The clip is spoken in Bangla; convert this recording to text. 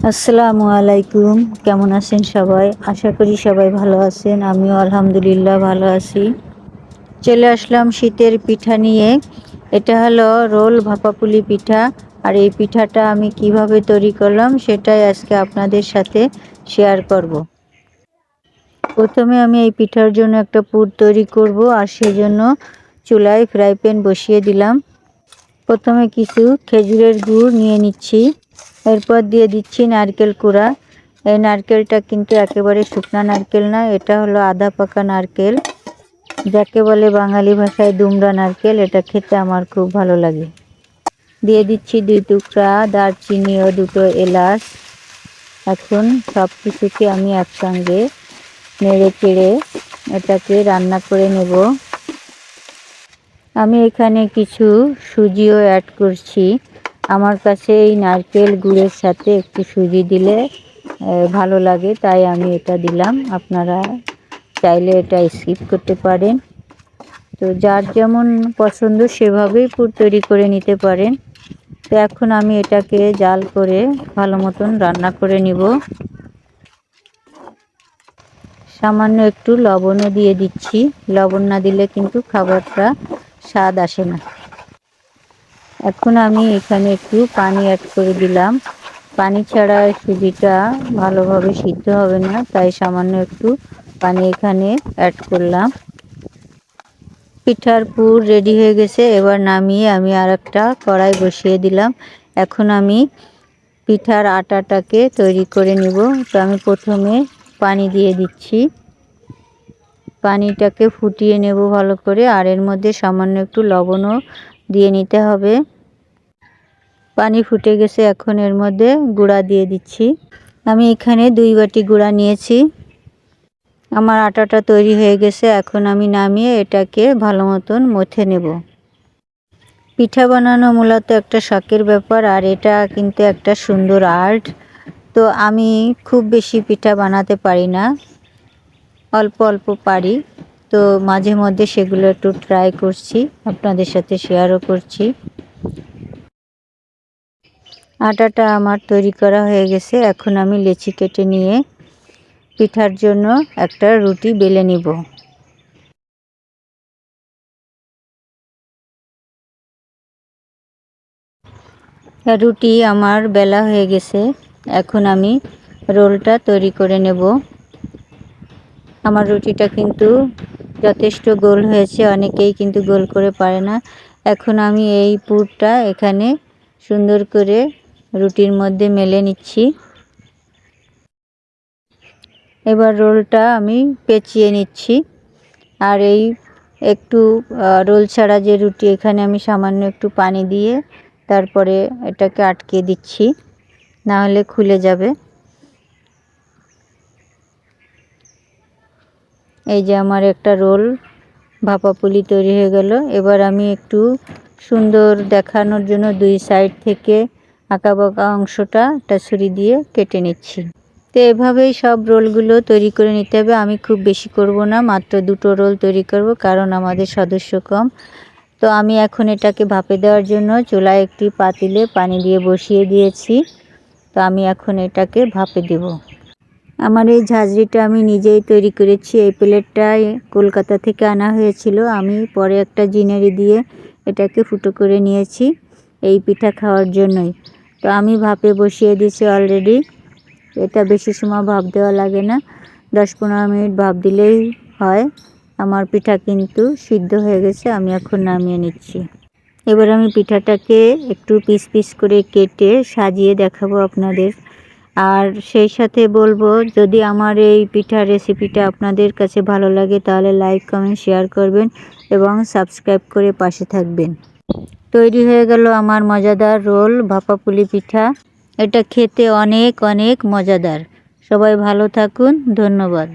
আসসালামু আলাইকুম। কেমন আছেন সবাই? আশা করি সবাই ভালো আছেন। আমিও আলহামদুলিল্লাহ ভালো আছি। চলে আসলাম শীতের পিঠা নিয়ে। এটা হলো রোল ভাপাপুলি পিঠা। আর এই পিঠাটা আমি কীভাবে তৈরি করলাম সেটাই আজকে আপনাদের সাথে শেয়ার করব। প্রথমে আমি এই পিঠার জন্য একটা পুর তৈরি করব আর সেজন্য চুলায় ফ্রাই প্যান বসিয়ে দিলাম। প্রথমে কিছু খেজুরের গুড় নিয়ে নিচ্ছি। এরপর দিয়ে দিচ্ছি নারকেল কুড়া। এই নারকেলটা কিন্তু একেবারে শুকনা নারকেল না, এটা হলো আধা পাকা নারকেল। যাকে বলে বাঙালি ভাষায় দুমড়া নারকেল, এটা খেতে আমার খুব ভালো লাগে। দিয়ে দিচ্ছি দুই টুকরা দারচিনি ও দুটো এলাচ। এখন সব কিছুকে আমি একসঙ্গে নেড়ে চেড়ে এটাকে রান্না করে নেব। আমি এখানে কিছু সুজিও অ্যাড করছি। আমার কাছে এই নারকেল গুড়ের সাথে একটু সুজি দিলে ভালো লাগে, তাই আমি এটা দিলাম। আপনারা চাইলে এটা স্কিপ করতে পারেন। তো যার যেমন পছন্দ সেভাবেই পুর তৈরি করে নিতে পারেন। তো এখন আমি এটাকে জাল করে ভালো মতন রান্না করে নিব। সামান্য একটু লবণও দিয়ে দিচ্ছি। লবণ না দিলে কিন্তু খাবারটা স্বাদ আসে না। এখন আমি এখানে একটু পানি অ্যাড করে দিলাম। পানি ছাড়া সুজিটা ভালোভাবে সিদ্ধ হবে না, তাই সামান্য একটু পানি এখানে অ্যাড করলাম। পিঠার পুর রেডি হয়ে গেছে, এবার নামিয়ে আমি আর একটা কড়াই বসিয়ে দিলাম। এখন আমি পিঠার আটাটাকে তৈরি করে নিব। তো আমি প্রথমে পানি দিয়ে দিচ্ছি। পানিটাকে ফুটিয়ে নেব ভালো করে, আর এর মধ্যে সামান্য একটু লবণও দিয়ে নিতে হবে। পানি ফুটে গেছে এখন এর মধ্যে গুঁড়া দিয়ে দিচ্ছি। আমি এখানে দুই বাটি গুঁড়া নিয়েছি। আমার আটাটা তৈরি হয়ে গেছে, এখন আমি নামিয়ে এটাকে ভালো মতন মথে নেব। পিঠা বানানো মূলত একটা শখের ব্যাপার, আর এটা কিন্তু একটা সুন্দর আর্ট। তো আমি খুব বেশি পিঠা বানাতে পারি না, অল্প অল্প পারি। তো মাঝে মধ্যে সেগুলো একটু ট্রাই করছি, আপনাদের সাথে শেয়ারও করছি। আটাটা আমার তৈরি করা হয়ে গেছে, এখন আমি লেচি কেটে নিয়ে পিঠার জন্য একটা রুটি বেলে নিব। রুটি আমার বেলা হয়ে গেছে, এখন আমি রোলটা তৈরি করে নেব। আমার রুটিটা কিন্তু যথেষ্ট গোল হয়েছে, অনেকেই কিন্তু গোল করে পারে না। এখন আমি এই পুরটা এখানে সুন্দর করে রুটির মধ্যে মেলে নিচ্ছি। এবার রোলটা আমি পেঁচিয়ে নিচ্ছি। আর এই একটু রোল ছাড়া যে রুটি, এখানে আমি সামান্য একটু পানি দিয়ে তারপরে এটাকে আটকে দিচ্ছি না হলে খুলে যাবে। এই যে আমার একটা রোল ভাপা পুলি তৈরি হয়ে গেল। এবার আমি একটু সুন্দর দেখানোর জন্য দুই সাইড থেকে আঁকা বাঁকা অংশটা একটা ছুরি দিয়ে কেটে নিচ্ছি। তো এভাবেই সব রোলগুলো তৈরি করে নিতে হবে। আমি খুব বেশি করব না, মাত্র দুটো রোল তৈরি করব, কারণ আমাদের সদস্য কম। তো আমি এখন এটাকে ভাপে দেওয়ার জন্য চুলায় একটি পাতিলে পানি দিয়ে বসিয়ে দিয়েছি। তো আমি এখন এটাকে ভাপে দেব। আমার এই ঝাঁঝরিটা আমি নিজেই তৈরি করেছি। এই প্লেটটা কলকাতা থেকে আনা হয়েছিল। আমি পরে একটা জিনারি দিয়ে এটাকে ফুটো করে নিয়েছি এই পিঠা খাওয়ার জন্যই। তো আমি ভাপে বসিয়ে দিয়েছি অলরেডি এটা বেশি সময় ভাপ দেওয়া লাগে না। দশ পনেরো মিনিট ভাপ দিলেই হয়। আমার পিঠা কিন্তু সিদ্ধ হয়ে গেছে, আমি এখন নামিয়ে নিচ্ছি। এবার আমি পিঠাটাকে একটু পিস পিস করে কেটে সাজিয়ে দেখাবো আপনাদের। আর সেই সাথে বলব, যদি আমার এই পিঠা রেসিপিটা আপনাদের কাছে ভালো লাগে, তাহলে লাইক কমেন্ট শেয়ার করবেন এবং সাবস্ক্রাইব করে পাশে থাকবেন। তৈরি হয়ে গেল আমার মজাদার রোল ভাপা পুলি পিঠা। এটা খেতে অনেক অনেক মজাদার। সবাই ভালো থাকুন, ধন্যবাদ।